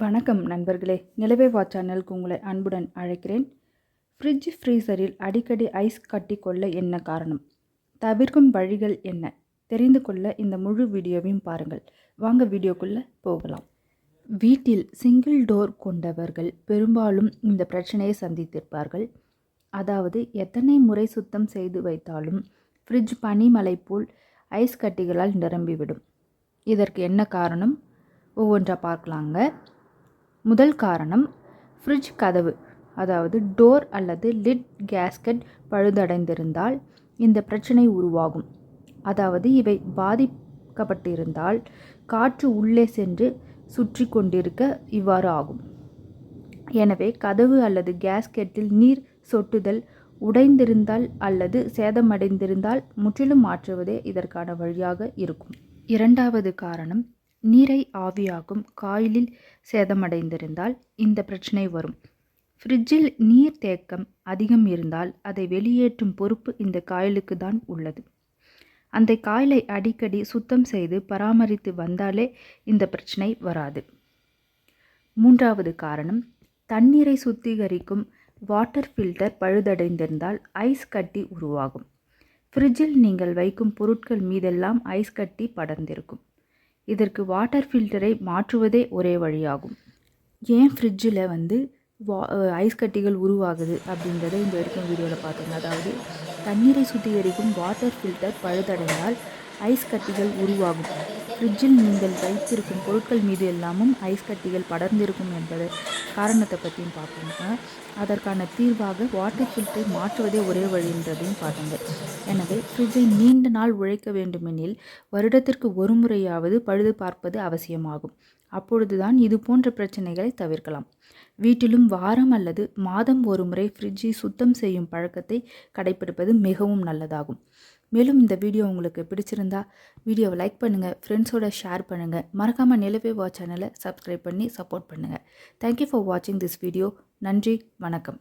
வணக்கம் நண்பர்களே. நிலவே வா சேனலுக்கு உங்களை அன்புடன் அழைக்கிறேன். ஃப்ரிட்ஜ் ஃப்ரீசரில் அடிக்கடி ஐஸ் கட்டி கொள்ள என்ன காரணம்? தவிர்க்கும் வழிகள் என்ன? தெரிந்து கொள்ள இந்த முழு வீடியோவையும் பாருங்கள். வாங்க வீடியோக்குள்ளே போகலாம். வீட்டில் சிங்கிள் டோர் கொண்டவர்கள் பெரும்பாலும் இந்த பிரச்சனையை சந்தித்திருப்பார்கள். அதாவது எத்தனை முறை சுத்தம் செய்து வைத்தாலும் ஃப்ரிட்ஜ் பனிமலை போல் ஐஸ் கட்டிகளால் நிரம்பிவிடும். இதற்கு என்ன காரணம்? ஒவ்வொன்றாக பார்க்கலாங்க. முதல் காரணம் ஃப்ரிட்ஜ் கதவு அதாவது டோர் அல்லது லிட் கேஸ்கட் பழுதடைந்திருந்தால் இந்த பிரச்சனை உருவாகும். அதாவது இவை பாதிக்கப்பட்டிருந்தால் காற்று உள்ளே சென்று சுற்றி கொண்டிருக்க இவ்வாறு ஆகும். எனவே கதவு அல்லது கேஸ்கெட்டில் நீர் சொட்டுதல் உடைந்திருந்தால் அல்லது சேதமடைந்திருந்தால் முற்றிலும் மாற்றுவதே இதற்கான வழியாக இருக்கும். இரண்டாவது காரணம் நீரை ஆவியாகும் காயிலில் சேதமடைந்திருந்தால் இந்த பிரச்சனை வரும். ஃப்ரிட்ஜில் நீர் தேக்கம் அதிகம் இருந்தால் அதை வெளியேற்றும் பொறுப்பு இந்த காயிலுக்கு தான் உள்ளது. அந்த காயிலை அடிக்கடி சுத்தம் செய்து பராமரித்து வந்தாலே இந்த பிரச்சனை வராது. மூன்றாவது காரணம் தண்ணீரை சுத்திகரிக்கும் வாட்டர் ஃபில்டர் பழுதடைந்திருந்தால் ஐஸ் கட்டி உருவாகும். ஃப்ரிட்ஜில் நீங்கள் வைக்கும் பொருட்கள் மீதெல்லாம் ஐஸ் கட்டி படர்ந்திருக்கும். இதற்கு வாட்டர் ஃபில்டரை மாற்றுவதே ஒரே வழியாகும். ஏன் ஃப்ரிட்ஜில் வந்து வா ஐஸ் கட்டிகள் உருவாகுது அப்படின்றத இந்த வரைக்கும் வீடியோவில் பார்த்தோங்க அதாவது தண்ணீரை சுத்திகரிக்கும் வாட்டர் ஃபில்டர் பழுதடைந்தால் ஐஸ் கட்டிகள் உருவாகும். ஃப்ரிட்ஜில் நீங்கள் வைத்திருக்கும் பொருட்கள் மீது எல்லாமும் ஐஸ் கட்டிகள் படர்ந்திருக்கும் என்பது காரணத்தை பற்றியும் பார்ப்போங்க அதற்கான தீர்வாக வாட்டர் ஃபில்டரை மாற்றுவதே ஒரே வழின்றதையும் பார்த்தோங்க எனவே ஃப்ரிட்ஜை நீண்ட நாள் உழைக்க வேண்டுமெனில் வருடத்திற்கு ஒரு முறையாவது பழுது பார்ப்பது அவசியமாகும். அப்பொழுதுதான் இது போன்ற பிரச்சனைகளை தவிர்க்கலாம். வீட்டிலும் வாரம் அல்லது மாதம் ஒரு முறை ஃப்ரிட்ஜை சுத்தம் செய்யும் பழக்கத்தை கடைபிடிப்பது மிகவும் நல்லதாகும். மேலும் இந்த வீடியோ உங்களுக்கு பிடிச்சிருந்தா வீடியோவை லைக் பண்ணுங்கள் ஃப்ரெண்ட்ஸோட ஷேர் பண்ணுங்கள் மறக்காமல் நிலவே வா சேனலை சப்ஸ்கிரைப் பண்ணி சப்போர்ட் பண்ணுங்கள் தேங்க்யூ ஃபார் வாட்சிங் திஸ் வீடியோ நன்றி வணக்கம்.